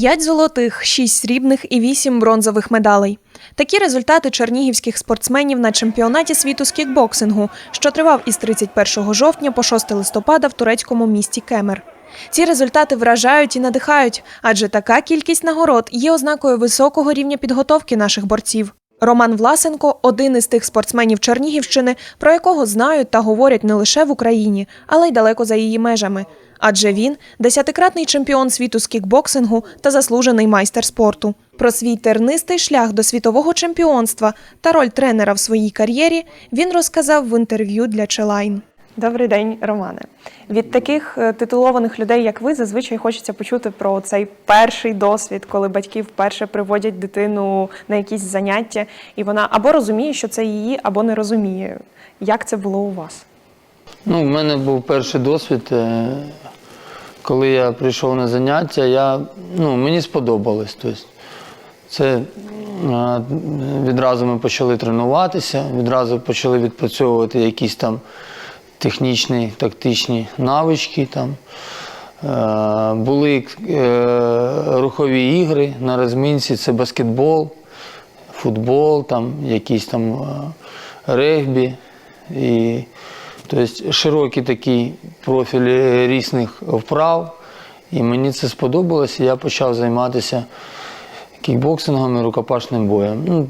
П'ять золотих, шість срібних і вісім бронзових медалей. Такі результати чернігівських спортсменів на чемпіонаті світу з кікбоксингу, що тривав із 31 жовтня по 6 листопада в турецькому місті Кемер. Ці результати вражають і надихають, адже така кількість нагород є ознакою високого рівня підготовки наших борців. Роман Власенко один із тих спортсменів Чернігівщини, про якого знають та говорять не лише в Україні, але й далеко за її межами. Адже він десятикратний чемпіон світу з кікбоксингу та заслужений майстер спорту. Про свій тернистий шлях до світового чемпіонства та роль тренера в своїй кар'єрі він розказав в інтерв'ю для Челайн. Добрий день, Романе. Від таких е, титулованих людей, як ви, зазвичай хочеться почути про цей перший досвід, коли батьки вперше приводять дитину на якісь заняття, і вона або розуміє, що це її, або не розуміє. Як це було у вас? Ну, в мене був перший досвід. е, Коли я прийшов на заняття, я, ну, мені сподобалось. Тобто, це е, відразу ми почали тренуватися, відразу почали відпрацьовувати якісь там технічні, тактичні навички. Там. Е, Були рухові ігри на розмінці, це баскетбол, футбол, там, якісь там регбі. І, тобто широкий такий профіль різних вправ. І мені це сподобалося, я почав займатися кікбоксингом і рукопашним боєм. Ну,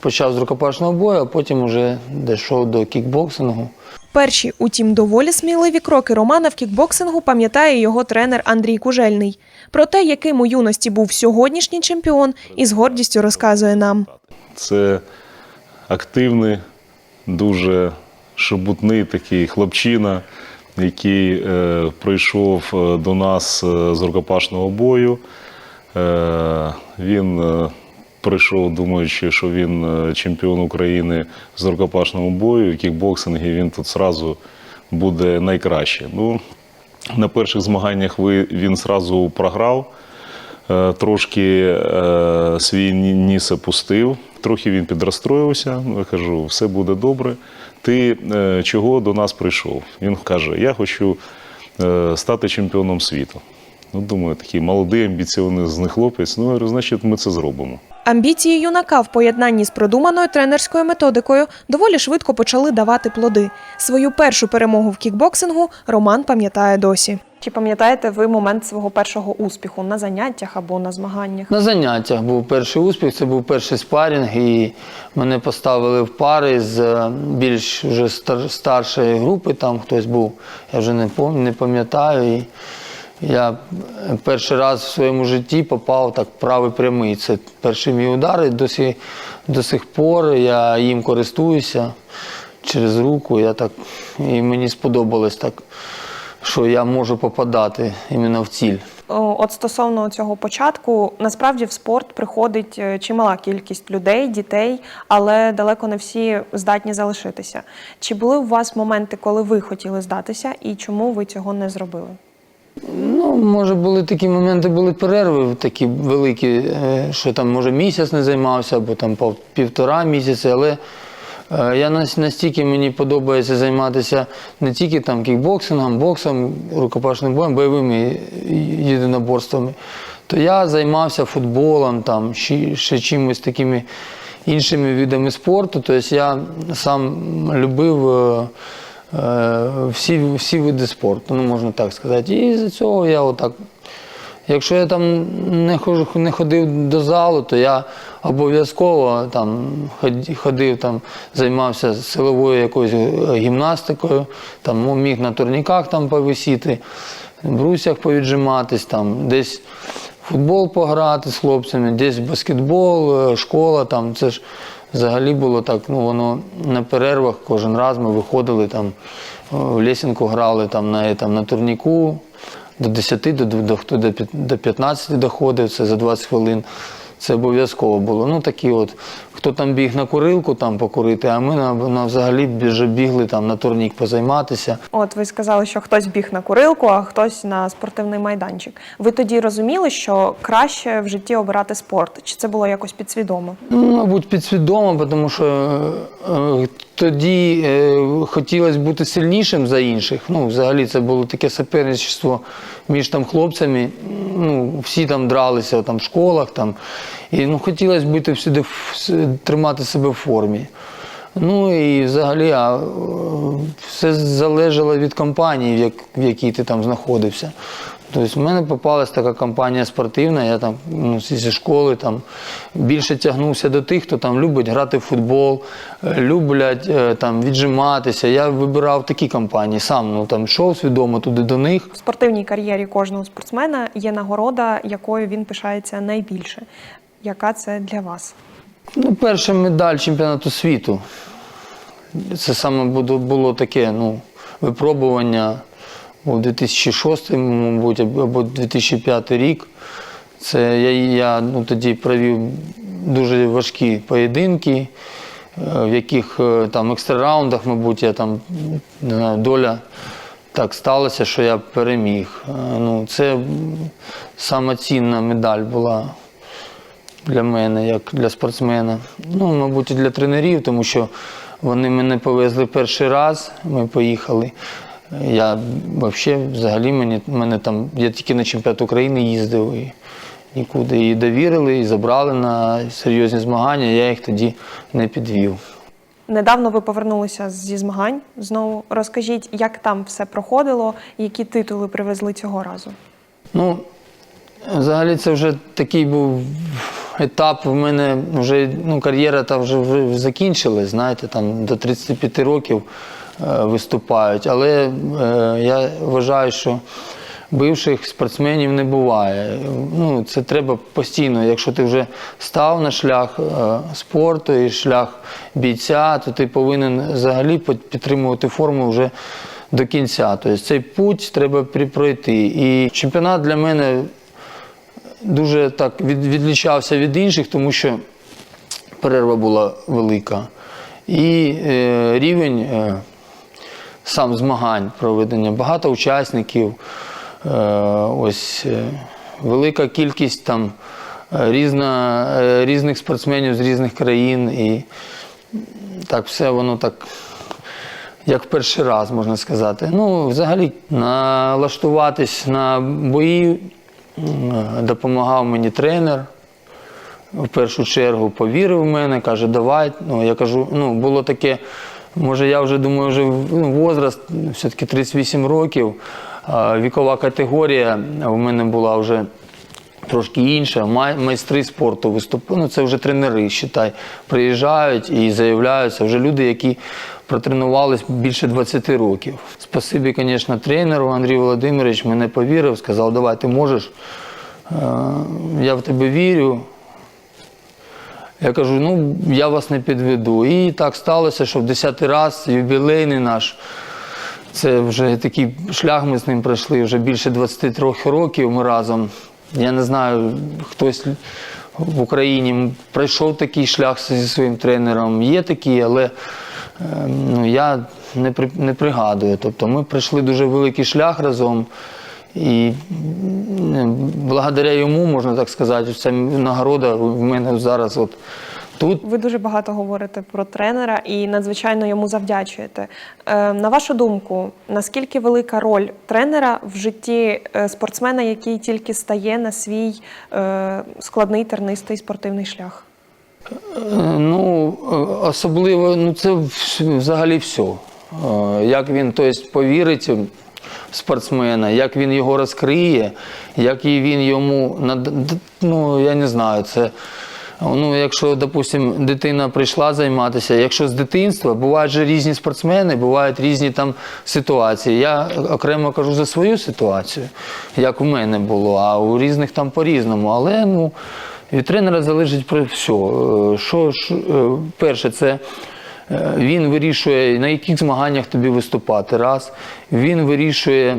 почав з рукопашного бою, а потім вже дійшов до кікбоксингу. Перші, утім, доволі сміливі кроки Романа в кікбоксингу пам'ятає його тренер Андрій Кужельний. Про те, яким у юності був сьогоднішній чемпіон, із гордістю розказує нам. Це активний, дуже шебутний такий хлопчина, який е, прийшов е, до нас е, з рукопашного бою. Е, він е, прийшов, думаючи, що він е, чемпіон України з рукопашного бою, кікбоксингі він тут зразу буде найкраще. Ну, на перших змаганнях він зразу програв. Трошки свій ніс опустив, трохи він підрозстроївся. Ну, Я кажу, все буде добре. Ти е, чого до нас прийшов? Він каже: Я хочу е, стати чемпіоном світу. Ну, думаю, такий молодий, амбіціонний хлопець. Ну, значить, ми це зробимо. Амбіції юнака в поєднанні з продуманою тренерською методикою доволі швидко почали давати плоди. Свою першу перемогу в кікбоксингу Роман пам'ятає досі. Чи пам'ятаєте ви момент свого першого успіху на заняттях або на змаганнях? На заняттях був перший успіх, це був перший спарінг, і мене поставили в пари з е, більш вже стар- старшої групи, там хтось був, я вже не не пам'ятаю. І я перший раз в своєму житті попав так правий прямий. Це перший мій удар, і до сих, до сих пор я їм користуюся через руку. Я так, і мені сподобалось так, що я можу попадати іменно в ціль. От стосовно цього початку, насправді в спорт приходить е, чимала кількість людей, дітей, але далеко не всі здатні залишитися. Чи були у вас моменти, коли ви хотіли здатися, і чому ви цього не зробили? Ну, може, були такі моменти, були перерви такі великі, е, що там, може, місяць не займався, або там півтора місяця, але е, я настільки мені подобається займатися не тільки там кікбоксингом, боксом, рукопашним боєм, бойовими єдиноборствами, то я займався футболом, там, ще, ще чимось такими іншими видами спорту. Тобто я сам любив. е, е, всі, всі види спорту, ну можна так сказати. І з цього я отак. Якщо я там не хожу, не ходив до залу, то я обов'язково там ходив, там, займався силовою якоюсь гімнастикою, там ну, міг на турніках там повисіти, в брусях повіджиматись, там, десь футбол пограти з хлопцями, десь баскетбол, е, школа, там, це ж взагалі було так, ну воно на перервах кожен раз ми виходили там, е, в лесінку грали там, на, там, на турніку до 10, до, до, до, хто до п'ят- до 15 доходив, це за 20 хвилин. Це обов'язково було. Ну такі от, хто там біг на курилку там покурити, а ми на, на взагалі вже бігли там на турнік позайматися. От ви сказали, що хтось біг на курилку, а хтось на спортивний майданчик. Ви тоді розуміли, що краще в житті обирати спорт? Чи це було якось підсвідомо? Ну, мабуть, підсвідомо, тому що е, е, тоді е, хотілося бути сильнішим за інших. Ну, взагалі, це було таке суперництво між там хлопцями. Ну, всі там дралися там, в школах. Там, і ну, хотілося бути всюди, тримати себе в формі. Ну і взагалі а, е, все залежало від компанії, в, як, в якій ти там знаходився. Тобто в мене попалась така компанія спортивна, я там ну, зі школи там більше тягнувся до тих, хто там любить грати в футбол, е, люблять е, там віджиматися. Я вибирав такі компанії, сам ну, там йшов свідомо туди до них. В спортивній кар'єрі кожного спортсмена є нагорода, якою він пишається найбільше. Яка це для вас? Ну, перша медаль чемпіонату світу. Це саме було таке ну, випробування у 2006, мабуть, або 2005 рік. Це я, я ну, тоді провів дуже важкі поєдинки, е, в яких е, там екстрараундах, мабуть, я там не знаю, доля так сталося, що я переміг. Е, Ну, це сама медаль була для мене, як для спортсмена. Ну, мабуть, і для тренерів, тому що вони мене повезли перший раз, ми поїхали. Я взагалі, взагалі мені, мене там, я тільки на чемпіонат України їздив і нікуди. І довірили, і забрали на серйозні змагання, я їх тоді не підвів. Недавно ви повернулися зі змагань. Знову розкажіть, як там все проходило, які титули привезли цього разу. Ну, взагалі, це вже такий був етап. В мене вже ну, кар'єра та вже, вже закінчилась, знаєте, там до 35 років виступають. Але е, я вважаю, що бивших спортсменів не буває. Ну, це треба постійно. Якщо ти вже став на шлях е, спорту і шлях бійця, то ти повинен взагалі підтримувати форму вже до кінця. Тобто цей путь треба пройти. І чемпіонат для мене дуже так від, відлічався від інших, тому що перерва була велика. І е, рівень е, сам змагань проведення, багато учасників, е, ось е, велика кількість там е, різна, різних спортсменів з різних країн. І так все воно так як перший раз, можна сказати. Ну, взагалі, налаштуватись на бої допомагав мені тренер. В першу чергу повірив в мене, каже, давай. Ну, я кажу, ну, було таке, може, я вже думаю, вже ну, возраст, все-таки 38 років, вікова категорія у мене була вже трошки інша. Майстри спорту виступають. Ну, це вже тренери, считай, приїжджають і заявляються. Вже люди, які протренувались більше 20 років. Спасибі, звісно, тренеру Андрій Володимирович мене повірив, сказав, давай ти можеш. Я в тебе вірю. Я кажу, ну я вас не підведу. І так сталося, що в 10 раз юбілейний наш. Це вже такий шлях ми з ним пройшли вже більше 23 років ми разом. Я не знаю, хтось в Україні пройшов такий шлях зі своїм тренером. Є такі, але е, ну, я не, при- не пригадую. Тобто ми пройшли дуже великий шлях разом. І благодаря йому, можна так сказати, ця нагорода в мене зараз от тут. Ви дуже багато говорите про тренера і надзвичайно йому завдячуєте. Е, на вашу думку, наскільки велика роль тренера в житті е, спортсмена, який тільки стає на свій е, складний тернистий спортивний шлях? Е, Ну, особливо, ну це взагалі все. Е, Як він тобто, повірить спортсмена, як він його розкриє, як він йому ну, я не знаю, це. Ну, якщо, допустимо, дитина прийшла займатися, якщо з дитинства бувають же різні спортсмени, бувають різні там ситуації. Я окремо кажу за свою ситуацію, як у мене було, а у різних там по-різному. Але ну, від тренера залежить про все. Що, що, е, перше, це він вирішує, на яких змаганнях тобі виступати. Раз. Він вирішує,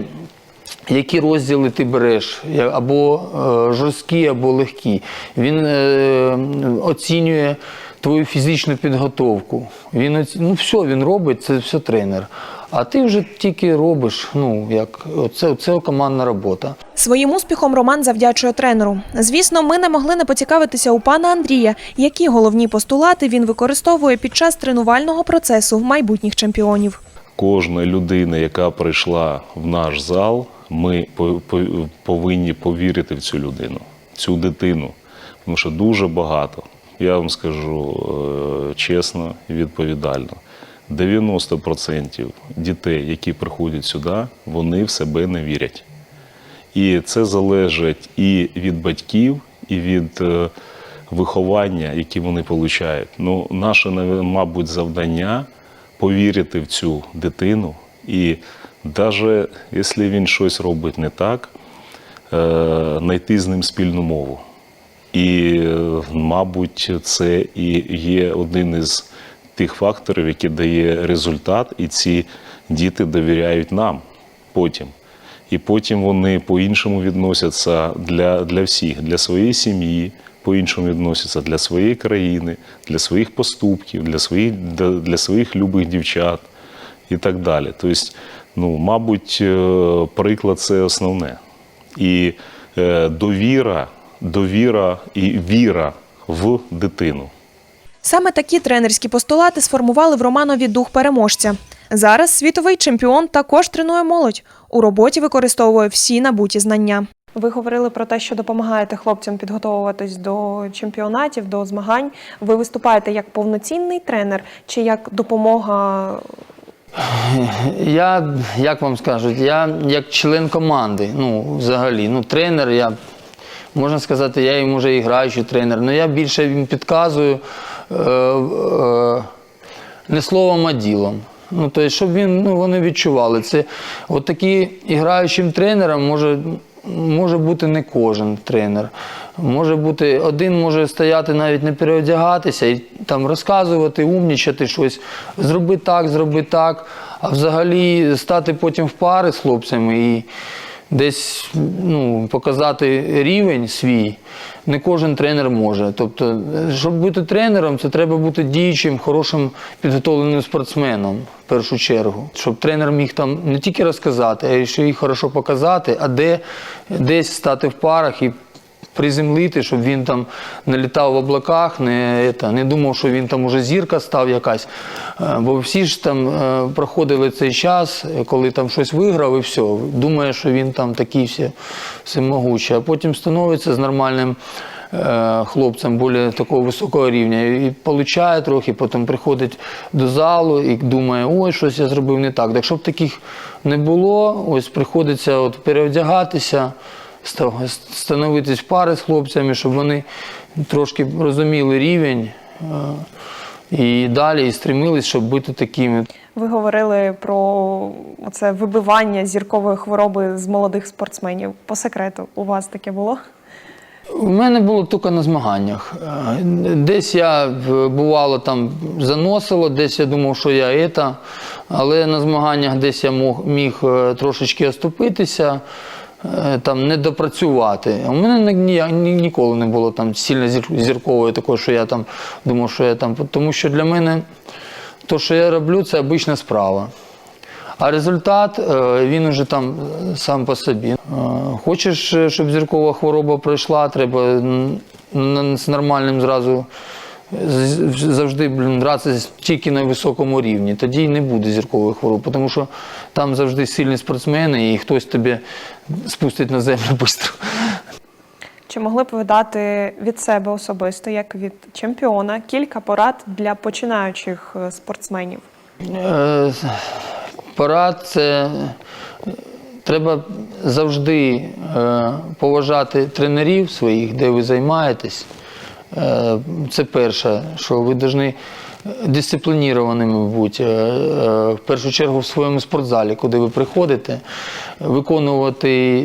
які розділи ти береш, або е, жорсткі, або легкі. Він е, оцінює твою фізичну підготовку. Він оці... ну, все він робить, це все тренер. А ти вже тільки робиш, ну як це, це командна робота. Своїм успіхом Роман завдячує тренеру. Звісно, ми не могли не поцікавитися у пана Андрія, які головні постулати він використовує під час тренувального процесу майбутніх чемпіонів. Кожна людина, яка прийшла в наш зал, ми по- по- повинні повірити в цю людину, цю дитину. Тому що дуже багато, я вам скажу е, чесно і відповідально. 90% дітей, які приходять сюди, вони в себе не вірять. І це залежить і від батьків, і від е, виховання, які вони отримують. Ну, наше, мабуть, завдання повірити в цю дитину. І навіть якщо він щось робить не так, е, знайти з ним спільну мову. І, е, мабуть, це і є один із тих факторів, який дає результат, і ці діти довіряють нам потім. І потім вони по-іншому відносяться для, для всіх, для своєї сім'ї, по-іншому відносяться для своєї країни, для своїх поступків, для своїх, для, для своїх любих дівчат і так далі. Тобто, ну, мабуть, е, приклад це основне. І е, довіра, довіра і віра в дитину. Саме такі тренерські постулати сформували в Романові дух переможця. Зараз світовий чемпіон також тренує молодь. У роботі використовує всі набуті знання. Ви говорили про те, що допомагаєте хлопцям підготовуватись до чемпіонатів, до змагань. Ви виступаєте як повноцінний тренер чи як допомога Я, як вам скажуть, я як член команди, ну, взагалі, ну, тренер, я, можна сказати, я їм уже і граючий тренер, але я більше їм підказую не словом, а ділом. Ну, тобто, щоб він, ну, вони відчували це. От такі іграючим тренером може, може бути не кожен тренер. Може бути, один може стояти навіть не переодягатися і там розказувати, умнічати щось, зроби так, зроби так. А взагалі стати потім в пари з хлопцями і десь ну, показати рівень свій не кожен тренер може. Тобто, щоб бути тренером, це треба бути діючим, хорошим підготовленим спортсменом в першу чергу. Щоб тренер міг там не тільки розказати, а й ще й хорошо показати, а де десь стати в парах і приземлити, щоб він там не літав в облаках, не, это, не думав, що він там уже зірка став якась. Е, Бо всі ж там е, проходили цей час, коли там щось виграв і все. Думає, що він там такий все, всемогучий, а потім становиться з нормальним е, хлопцем більш такого високого рівня і получає трохи, потім приходить до залу і думає, ой, щось я зробив не так. Так щоб таких не було, ось приходиться от переодягатися становитись в пари з хлопцями, щоб вони трошки розуміли рівень е, і далі і стремились, щоб бути такими. Ви говорили про це вибивання зіркової хвороби з молодих спортсменів. По секрету, у вас таке було? У мене було тільки на змаганнях. Е, Десь я е, бувало там заносило, десь я думав, що я ета, але на змаганнях десь я мог, міг трошечки оступитися, там не допрацювати. У мене ні, ні, ніколи не було там сильно зіркової такої, що я там думав, що я там. Тому що для мене те, що я роблю, це обична справа. А результат е, він уже там е, сам по собі. Е, Хочеш, е, щоб зіркова хвороба пройшла, треба з нормальним зразу завжди блін, гратися тільки на високому рівні. Тоді й не буде зіркової хвороби, тому що там завжди сильні спортсмени і хтось тебе спустить на землю швидко. Чи могли б ви дати від себе особисто, як від чемпіона, кілька порад для починаючих е, спортсменів? Е, Порад це е, треба завжди е, поважати тренерів своїх, де ви займаєтесь. Е, Це перше, що ви повинні дисциплінованими бути. Е, е, В першу чергу в своєму спортзалі, куди ви приходите, виконувати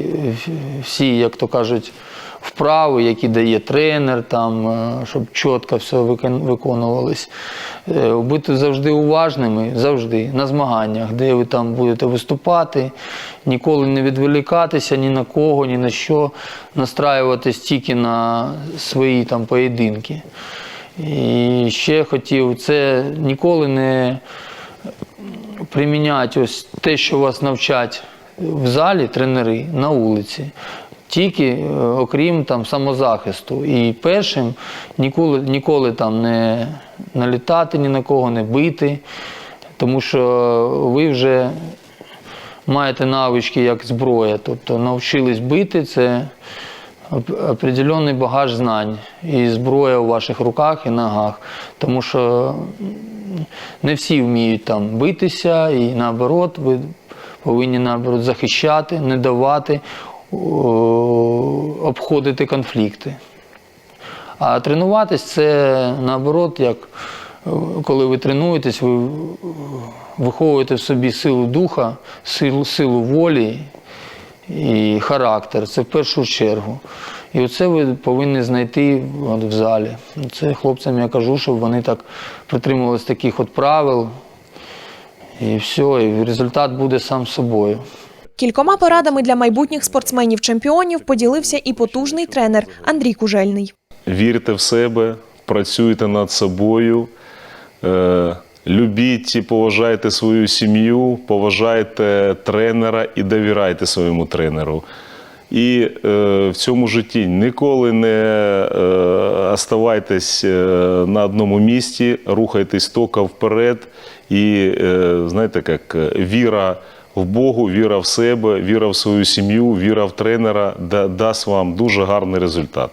всі, як то кажуть, вправи, які дає тренер, там, е, щоб чітко все виконувалось. Бути завжди уважними, завжди на змаганнях, де ви там будете виступати, ніколи не відволікатися ні на кого, ні на що, настраюватись тільки на свої там поєдинки. І ще хотів це ніколи не приміняти ось те, що вас навчать в залі тренери на вулиці. Тільки е, окрім там самозахисту. І першим ніколи, ніколи там не налітати ні на кого, не бити, тому що ви вже маєте навички як зброя. Тобто навчились бити це определенний багаж знань і зброя у ваших руках і ногах. Тому що не всі вміють там битися, і наоборот, ви повинні наоборот захищати, не давати обходити конфлікти. А тренуватись це наоборот, як коли ви тренуєтесь, ви виховуєте в собі силу духа, силу, силу волі і характер. Це в першу чергу. І оце ви повинні знайти от в залі. Це хлопцям я кажу, щоб вони так притримувалися таких от правил. І все, і результат буде сам собою. Кількома порадами для майбутніх спортсменів-чемпіонів поділився і потужний тренер Андрій Кужельний. Вірте в себе, працюйте над собою, е, любіть і поважайте свою сім'ю, поважайте тренера і довіряйте своєму тренеру. І е, в цьому житті ніколи не е, оставайтесь е, на одному місці, рухайтесь тільки вперед. І е, знаєте, як е, віра в Богу, віра в себе, віра в свою сім'ю, віра в тренера да- дасть вам дуже гарний результат.